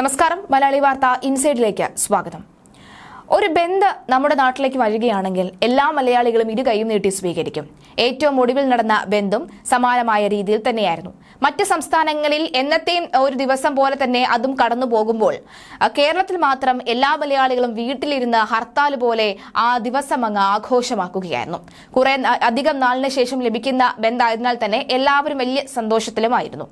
നമസ്കാരം. മലയാളി വാർത്ത ഇൻസൈഡിലേക്ക് സ്വാഗതം. ഒരു ബന്ദ് നമ്മുടെ നാട്ടിലേക്ക് വരികയാണെങ്കിൽ എല്ലാ മലയാളികളും ഇരു കൈയും നീട്ടി സ്വീകരിക്കും. ഏറ്റവും ഒടുവിൽ നടന്ന ബന്ധും സമാനമായ രീതിയിൽ തന്നെയായിരുന്നു. മറ്റ് സംസ്ഥാനങ്ങളിൽ എന്നത്തെയും ഒരു ദിവസം പോലെ തന്നെ അതും കടന്നു പോകുമ്പോൾ കേരളത്തിൽ മാത്രം എല്ലാ മലയാളികളും വീട്ടിലിരുന്ന് ഹർത്താൽ പോലെ ആ ദിവസം അങ്ങ് ആഘോഷമാക്കുകയായിരുന്നു. കുറെ അധികം നാളിന് ശേഷം ലഭിക്കുന്ന ബന്ധായതിനാൽ തന്നെ എല്ലാവരും വലിയ സന്തോഷത്തിലുമായിരുന്നു.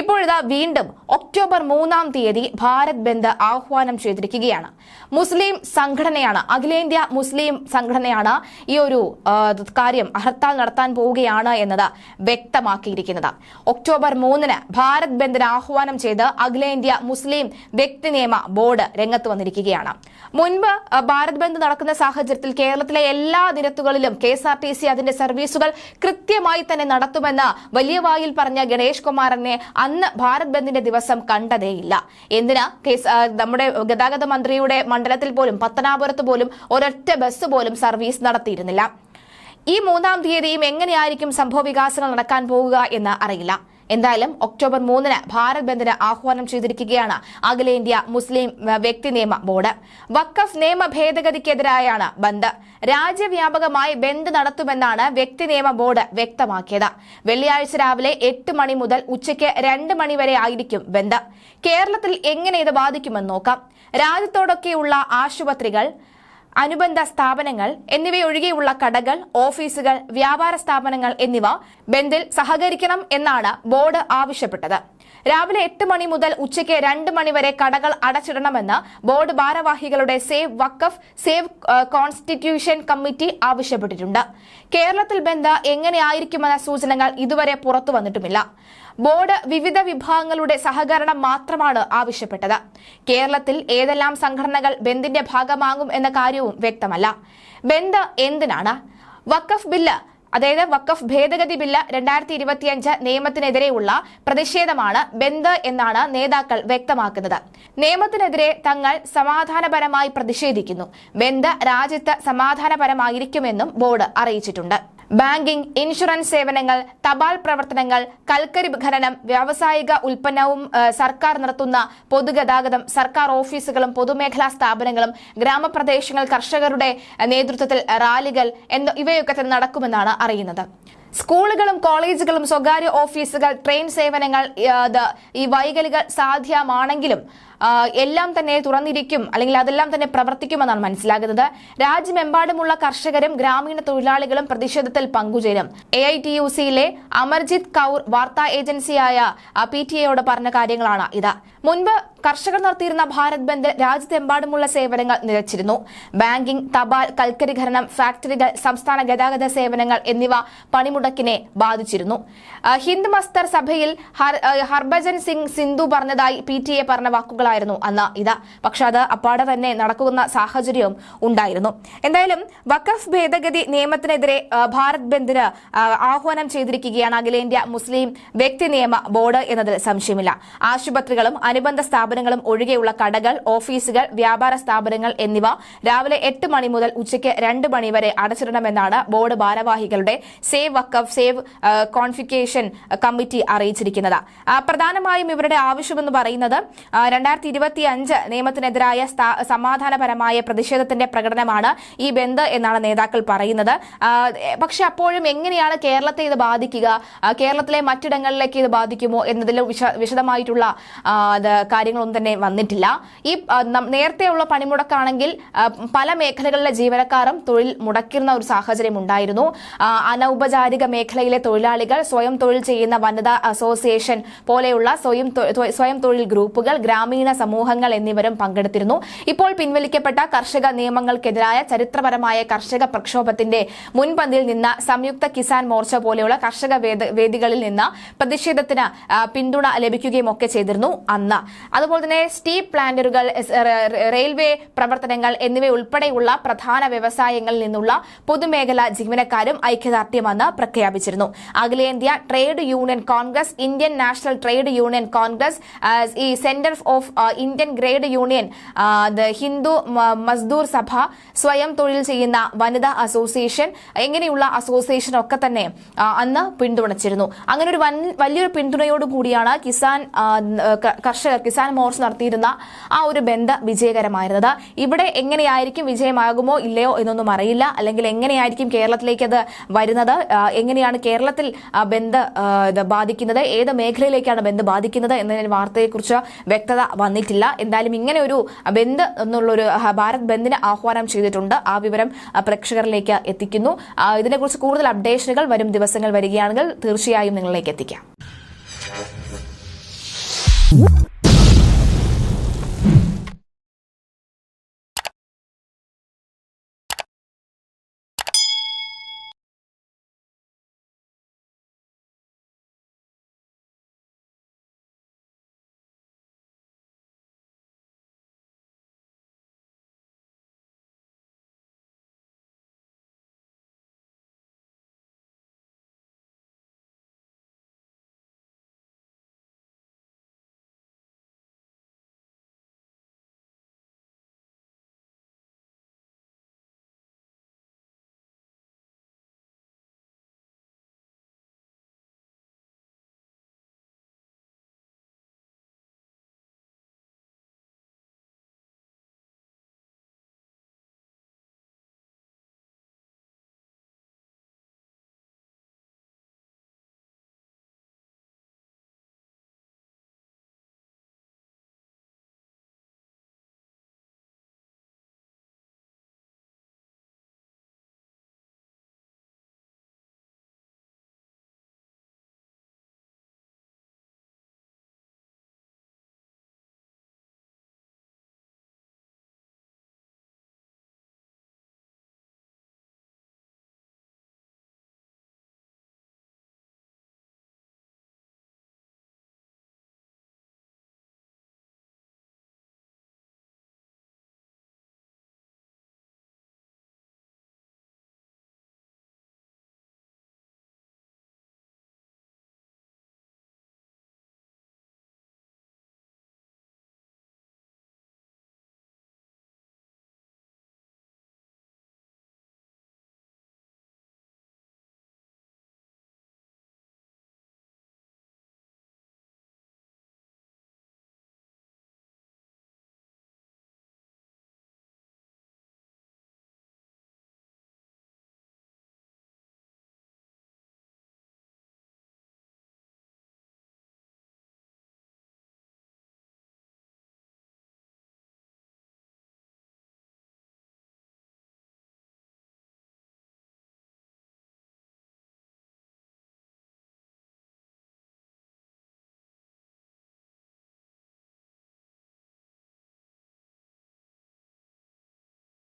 ഇപ്പോഴിതാ വീണ്ടും ഒക്ടോബർ മൂന്നാം തീയതി ഭാരത് ബന്ദ് ആഹ്വാനം ചെയ്തിരിക്കുകയാണ്. മുസ്ലിം സംഘടനയാണ് അഖിലേന്ത്യാ മുസ്ലിം സംഘടനയാണ് ഈ ഒരു കാര്യം ഹർത്താൽ നടത്താൻ പോവുകയാണ് എന്നത് വ്യക്തമാക്കിയിരിക്കുന്നത്. ഒക്ടോബർ മൂന്നിന് ഭാരത് ബന്ദിന് ആഹ്വാനം ചെയ്ത് അഖിലേന്ത്യാ മുസ്ലിം വ്യക്തി നിയമ ബോർഡ് രംഗത്ത് വന്നിരിക്കുകയാണ്. മുൻപ് ഭാരത് ബന്ദ് നടക്കുന്ന സാഹചര്യത്തിൽ കേരളത്തിലെ എല്ലാ നിരത്തുകളിലും K S R T C അതിന്റെ സർവീസുകൾ കൃത്യമായി തന്നെ നടത്തുമെന്ന് വലിയ വായിൽ പറഞ്ഞ ഗണേഷ് കുമാറിനെ അന്ന് ഭാരത് ബന്ദിന്റെ ദിവസം കണ്ടതേയില്ല. എന്തിനാ? കേസ് നമ്മുടെ ഗതാഗത മന്ത്രിയുടെ മണ്ഡലത്തിൽ പോലും പത്തനാപുരത്ത് പോലും ഒരൊറ്റ ബസ് പോലും സർവീസ് നടത്തിയിരുന്നില്ല. ഈ മൂന്നാം തീയതിയും എങ്ങനെയായിരിക്കും സംഭവ വികാസങ്ങൾ നടക്കാൻ പോകുക എന്ന് അറിയില്ല. എന്തായാലും ഒക്ടോബർ മൂന്നിന് ഭാരത് ബന്ദിന് ആഹ്വാനം ചെയ്തിരിക്കുകയാണ് അഖിലേന്ത്യ മുസ്ലിം വ്യക്തി നിയമ ബോർഡ്. വക്കഫ് നിയമ ഭേദഗതിക്കെതിരായാണ് ബന്ദ്. രാജ്യവ്യാപകമായി ബന്ദ് നടത്തുമെന്നാണ് വ്യക്തി നിയമ ബോർഡ് വ്യക്തമാക്കിയത്. വെള്ളിയാഴ്ച രാവിലെ എട്ട് മണി മുതൽ ഉച്ചയ്ക്ക് രണ്ട് മണി വരെ ആയിരിക്കും ബന്ദ്. കേരളത്തിൽ എങ്ങനെ ഇത് ബാധിക്കുമെന്ന് നോക്കാം. രാജ്യത്തോടൊക്കെയുള്ള ആശുപത്രികൾ അനുബന്ധ സ്ഥാപനങ്ങൾ എന്നിവയൊഴികെയുള്ള കടകൾ ഓഫീസുകൾ വ്യാപാര സ്ഥാപനങ്ങൾ എന്നിവ ബന്ദിൽ സഹകരിക്കണം എന്നാണ് ബോർഡ് ആവശ്യപ്പെട്ടത്. രാവിലെ എട്ട് മണി മുതൽ ഉച്ചയ്ക്ക് രണ്ട് മണിവരെ കടകൾ അടച്ചിടണമെന്ന് ബോർഡ് ഭാരവാഹികളുടെ സേവ് വക്കഫ് സേവ് കോൺസ്റ്റിറ്റ്യൂഷൻ കമ്മിറ്റി ആവശ്യപ്പെട്ടിട്ടുണ്ട്. കേരളത്തിൽ ബന്ദ് എങ്ങനെയായിരിക്കുമെന്ന സൂചനകൾ ഇതുവരെ പുറത്തു വന്നിട്ടുമില്ല. ബോർഡ് വിവിധ വിഭാഗങ്ങളുടെ സഹകരണം മാത്രമാണ് ആവശ്യപ്പെട്ടത്. കേരളത്തിൽ ഏതെല്ലാം സംഘടനകൾ ബന്ദിന്റെ ഭാഗമാകും എന്ന കാര്യവും വ്യക്തമല്ല. ബന്ദ് എന്തിനാണ്? വഖഫ് ബില്ല് അതായത് വഖഫ് ഭേദഗതി ബില്ല് രണ്ടായിരത്തി ഇരുപത്തിയഞ്ച് നിയമത്തിനെതിരെയുള്ള പ്രതിഷേധമാണ് ബന്ദ് എന്നാണ് നേതാക്കൾ വ്യക്തമാക്കുന്നത്. നിയമത്തിനെതിരെ തങ്ങൾ സമാധാനപരമായി പ്രതിഷേധിക്കുന്നു. ബന്ദ് രാജ്യത്ത് സമാധാനപരമായിരിക്കുമെന്നും ബോർഡ് അറിയിച്ചിട്ടുണ്ട്. ബാങ്കിംഗ് ഇൻഷുറൻസ് സേവനങ്ങൾ തപാൽ പ്രവർത്തനങ്ങൾ കൽക്കരി ഖനനം വ്യാവസായിക ഉൽപ്പന്നവും സർക്കാർ നടത്തുന്ന പൊതുഗതാഗതം സർക്കാർ ഓഫീസുകളും പൊതുമേഖലാ സ്ഥാപനങ്ങളും ഗ്രാമപ്രദേശങ്ങൾ കർഷകരുടെ നേതൃത്വത്തിൽ റാലികൾ എന്ന ഇവയൊക്കെ തന്നെ നടക്കുമെന്നാണ് അറിയുന്നത്. സ്കൂളുകളും കോളേജുകളും സ്വകാര്യ ഓഫീസുകൾ ട്രെയിൻ സേവനങ്ങൾ ഈ വൈകലുകൾ സാധ്യമാണെങ്കിലും എല്ലാം തന്നെ തുറന്നിരിക്കും അല്ലെങ്കിൽ അതെല്ലാം തന്നെ പ്രവർത്തിക്കുമെന്നാണ് മനസ്സിലാകുന്നത്. രാജ്യമെമ്പാടുമുള്ള കർഷകരും ഗ്രാമീണ തൊഴിലാളികളും പ്രതിഷേധത്തിൽ പങ്കുചേരും. എ ഐ ടി യു സിയിലെ അമർജിത് കൗർ വാർത്താ ഏജൻസിയായ പി ടി എയോട് പറഞ്ഞ കാര്യങ്ങളാണ് ഇത്. മുൻപ് കർഷകർ നടത്തിയിരുന്ന ഭാരത് ബന്ദ് രാജ്യത്തെമ്പാടുമുള്ള സേവനങ്ങൾ നിലച്ചിരുന്നു. ബാങ്കിംഗ് തപാൽ കൽക്കരി ഖനനം ഫാക്ടറികൾ സംസ്ഥാന ഗതാഗത സേവനങ്ങൾ എന്നിവ പണിമുടക്കിനെ ബാധിച്ചിരുന്നു. ഹിന്ദ് മസ്തർ സഭയിൽ ഹർ- ഹർഭജൻ സിംഗ് സിന്ധു പറഞ്ഞതായി പി ടി എ പറഞ്ഞ വാക്കുകളായിരുന്നു അന്ന്. ഇത് പക്ഷെ അത് അപ്പാടെ തന്നെ നടക്കുന്ന സാഹചര്യവും ഉണ്ടായിരുന്നു. എന്തായാലും വഖഫ് ഭേദഗതി നിയമത്തിനെതിരെ ഭാരത് ബന്ദിന് ആഹ്വാനം ചെയ്തിരിക്കുകയാണ് അഖിലേന്ത്യാ മുസ്ലിം വ്യക്തി നിയമ ബോർഡ് എന്നതിൽ സംശയമില്ല. ആശുപത്രികളും അനുബന്ധ സ്ഥാപനങ്ങളും ഒഴികെയുള്ള കടകൾ ഓഫീസുകൾ വ്യാപാര സ്ഥാപനങ്ങൾ എന്നിവ രാവിലെ എട്ട് മണി മുതൽ ഉച്ചയ്ക്ക് രണ്ട് മണി വരെ അടച്ചിടണമെന്നാണ് ബോർഡ് ഭാരവാഹികളുടെ സേവ് വക്കഫ് സേവ് കോൺഫിക്കേഷൻ കമ്മിറ്റി അറിയിച്ചിരിക്കുന്നത്. പ്രധാനമായും ഇവരുടെ ആവശ്യമെന്ന് പറയുന്നത് രണ്ടായിരത്തി ഇരുപത്തി അഞ്ച് നിയമത്തിനെതിരായ സമാധാനപരമായ പ്രതിഷേധത്തിന്റെ പ്രകടനമാണ് ഈ ബന്ദ് എന്നാണ് നേതാക്കൾ പറയുന്നത്. പക്ഷെ അപ്പോഴും എങ്ങനെയാണ് കേരളത്തെ ഇത് ബാധിക്കുക? കേരളത്തിലെ മറ്റിടങ്ങളിലേക്ക് ഇത് ബാധിക്കുമോ എന്നതിൽ വിശദമായിട്ടുള്ള കാര്യങ്ങളൊന്നും തന്നെ വന്നിട്ടില്ല. ഈ നേരത്തെയുള്ള പണിമുടക്കാണെങ്കിൽ പല മേഖലകളിലെ ജീവനക്കാരും തൊഴിൽ മുടക്കുന്ന ഒരു സാഹചര്യം ഉണ്ടായിരുന്നു. അനൌപചാരിക മേഖലയിലെ തൊഴിലാളികൾ സ്വയം തൊഴിൽ ചെയ്യുന്ന വനിതാ അസോസിയേഷൻ പോലെയുള്ള സ്വയം സ്വയം തൊഴിൽ ഗ്രൂപ്പുകൾ ഗ്രാമീണ സമൂഹങ്ങൾ എന്നിവരും പങ്കെടുത്തിരുന്നു. ഇപ്പോൾ പിൻവലിക്കപ്പെട്ട കർഷക നിയമങ്ങൾക്കെതിരായ ചരിത്രപരമായ കർഷക പ്രക്ഷോഭത്തിന്റെ മുൻപന്തിയിൽ നിന്ന സംയുക്ത കിസാൻ മോർച്ച പോലെയുള്ള കർഷക വേദികളിൽ നിന്ന് പ്രതിഷേധത്തിന് പിന്തുണ ലഭിക്കുകയും ഒക്കെ ചെയ്തിരുന്നു അന്ന്. അതുപോലെ തന്നെ റ- റ- റെയിൽവേ പ്രവർത്തനങ്ങൾ എന്നിവ ഉൾപ്പെടെയുള്ള പ്രധാന വ്യവസായങ്ങളിൽ നിന്നുള്ള പൊതുമേഖലാ ജീവനക്കാരും ഐക്യദാർഢ്യമെന്ന് പ്രഖ്യാപിച്ചിരുന്നു. അഖിലേന്ത്യാ trade union congress Indian national trade union congress ഈ centre of Indian trade union Hindu Mazdoor Sabha സ്വയം തൊഴിൽ ചെയ്യുന്ന വനിതാ അസോസിയേഷൻ എങ്ങനെയുള്ള അസോസിയേഷൻ ഒക്കെ തന്നെ അന്ന് പിന്തുണച്ചിരുന്നു. അങ്ങനെ ഒരു വലിയൊരു പിന്തുണയോട് കൂടിയാണ് കിസാൻ കർഷക കർഷകർ കിസാൻ മോർച്ച നടത്തിയിരുന്ന ആ ഒരു ബന്ധ വിജയകരമായിരുന്നത്. ഇവിടെ എങ്ങനെയായിരിക്കും വിജയമാകുമോ ഇല്ലയോ എന്നൊന്നും അറിയില്ല. അല്ലെങ്കിൽ എങ്ങനെയായിരിക്കും കേരളത്തിലേക്ക് അത് വരുന്നത്? എങ്ങനെയാണ് കേരളത്തിൽ ഇത് ബാധിക്കുന്നത്? ഏത് മേഖലയിലേക്കാണ് ബന്ധ ബാധിക്കുന്നത്? എന്നതിന് വാർത്തയെക്കുറിച്ച് വ്യക്തത വന്നിട്ടില്ല. എന്തായാലും ഇങ്ങനെ ഒരു ബന്ദ് എന്നുള്ളൊരു ഭാരത് ബന്ദിന് ആഹ്വാനം ചെയ്തിട്ടുണ്ട്. ആ വിവരം പ്രേക്ഷകരിലേക്ക് എത്തിക്കുന്നു. ഇതിനെക്കുറിച്ച് കൂടുതൽ അപ്ഡേഷനുകൾ വരും ദിവസങ്ങൾ വരികയാണെങ്കിൽ തീർച്ചയായും നിങ്ങളിലേക്ക് എത്തിക്കാം.